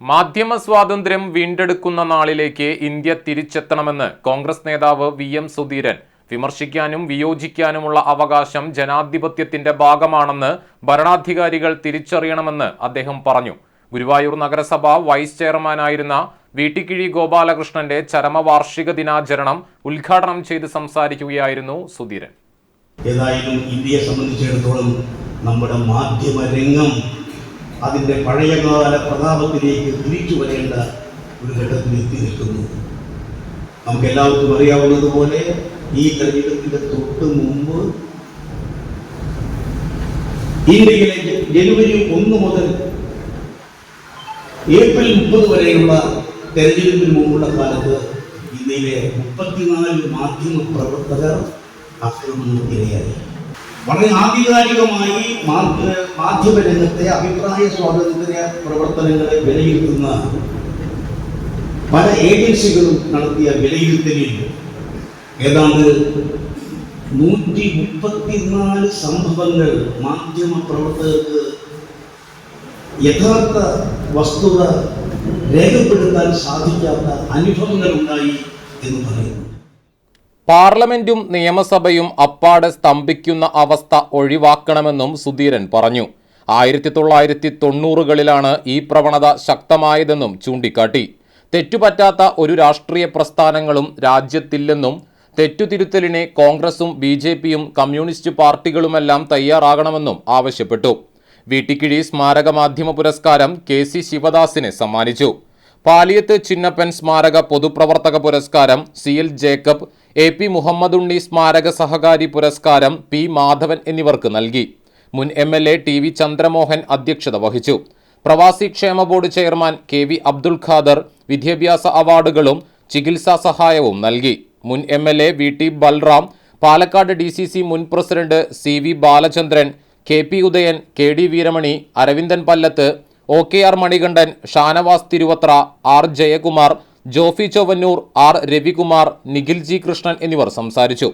മാധ്യമ സ്വാതന്ത്ര്യം വീണ്ടെടുക്കുന്ന നാളിലേക്ക് ഇന്ത്യ തിരിച്ചെത്തണമെന്ന് കോൺഗ്രസ് നേതാവ് വി എം സുധീരൻ. വിമർശിക്കാനും വിയോജിക്കാനുമുള്ള അവകാശം ജനാധിപത്യത്തിന്റെ ഭാഗമാണെന്ന് ഭരണാധികാരികൾ തിരിച്ചറിയണമെന്ന് അദ്ദേഹം പറഞ്ഞു. ഗുരുവായൂർ നഗരസഭ വൈസ് ചെയർമാനായിരുന്ന വീട്ടിക്കിഴി ഗോപാലകൃഷ്ണന്റെ ചരമവാർഷിക ദിനാചരണം ഉദ്ഘാടനം ചെയ്ത് സംസാരിക്കുകയായിരുന്നു സുധീരൻ. ഏതായാലും ഇന്ത്യയെ സംബന്ധിച്ചിടത്തോളം നമ്മുടെ മാധ്യമ രംഗം അതിന്റെ പഴയകാല പ്രതാപത്തിലേക്ക് തിരിച്ചു വരേണ്ട ഒരു ഘട്ടത്തിൽ എത്തി നിൽക്കുന്നു. നമുക്ക് എല്ലാവർക്കും അറിയാവുന്നതുപോലെ ഈ തെരഞ്ഞെടുപ്പിന്റെ തൊട്ട് മുമ്പ് ഇന്ത്യയിലെ ജനുവരി ഒന്ന് മുതൽ ഏപ്രിൽ മുപ്പത് വരെയുള്ള തെരഞ്ഞെടുപ്പിന് മുമ്പുള്ള കാലത്ത് ഇന്ത്യയിലെ മുപ്പത്തിനാല് മാധ്യമ പ്രവർത്തകർ ആക്രമണങ്ങൾക്ക് ഇരയായി വളരെ ആധികാരികമായി മാധ്യ- മാധ്യമ രംഗത്തെ അഭിപ്രായ സ്വാതന്ത്ര്യ പ്രവർത്തനങ്ങളെ വിലയിരുത്തുന്ന പല ഏജൻസികളും നടത്തിയ വിലയിരുത്തലിൽ ഏതാണ്ട് നൂറ്റി മുപ്പത്തിനാല് സംഭവങ്ങൾ മാധ്യമ പ്രവർത്തകർക്ക് യഥാർത്ഥ വസ്തുത രേഖപ്പെടുത്താൻ സാധിക്കാത്ത അനുഭവങ്ങൾ ഉണ്ടായി എന്ന് പറയുന്നു. പാർലമെന്റും നിയമസഭയും അപ്പാടെ സ്തംഭിക്കുന്ന അവസ്ഥ ഒഴിവാക്കണമെന്നും സുധീരൻ പറഞ്ഞു. ആയിരത്തി തൊള്ളായിരത്തി തൊണ്ണൂറുകളിലാണ് ഈ പ്രവണത ശക്തമായതെന്നും ചൂണ്ടിക്കാട്ടി. തെറ്റുപറ്റാത്ത ഒരു രാഷ്ട്രീയ പ്രസ്ഥാനങ്ങളും രാജ്യത്തില്ലെന്നും തെറ്റുതിരുത്തലിനെ കോൺഗ്രസും ബി ജെ പിയും കമ്മ്യൂണിസ്റ്റ് പാർട്ടികളുമെല്ലാം തയ്യാറാകണമെന്നും ആവശ്യപ്പെട്ടു. വീട്ടിക്കിഴി സ്മാരക മാധ്യമ പുരസ്കാരം കെ സി ശിവദാസിനെ സമ്മാനിച്ചു. പാലിയത്ത് ചിന്നപ്പൻ സ്മാരക പൊതുപ്രവർത്തക പുരസ്കാരം C L Jacob A P Muhammadunni സ്മാരക സഹകാരി പുരസ്കാരം പി മാധവൻ എന്നിവർക്ക് നൽകി. മുൻ M L A T V Chandramohan അധ്യക്ഷത വഹിച്ചു. പ്രവാസി ക്ഷേമ board chairman K V Abdul Khader വിദ്യാഭ്യാസ അവാർഡുകളും ചികിത്സാ സഹായവും നൽകി. മുൻ M L A V T Balram Palakkad D C C മുൻ president C V Balachandran K P Udayan K D Veeramani Aravindan Pallath O K R Manikandan Shanavas Thiruvathra R Jayakumar Jofi Chowannur R Ravikumar Nikhil G Krishnan എന്നിവർ സംസാരിച്ചു.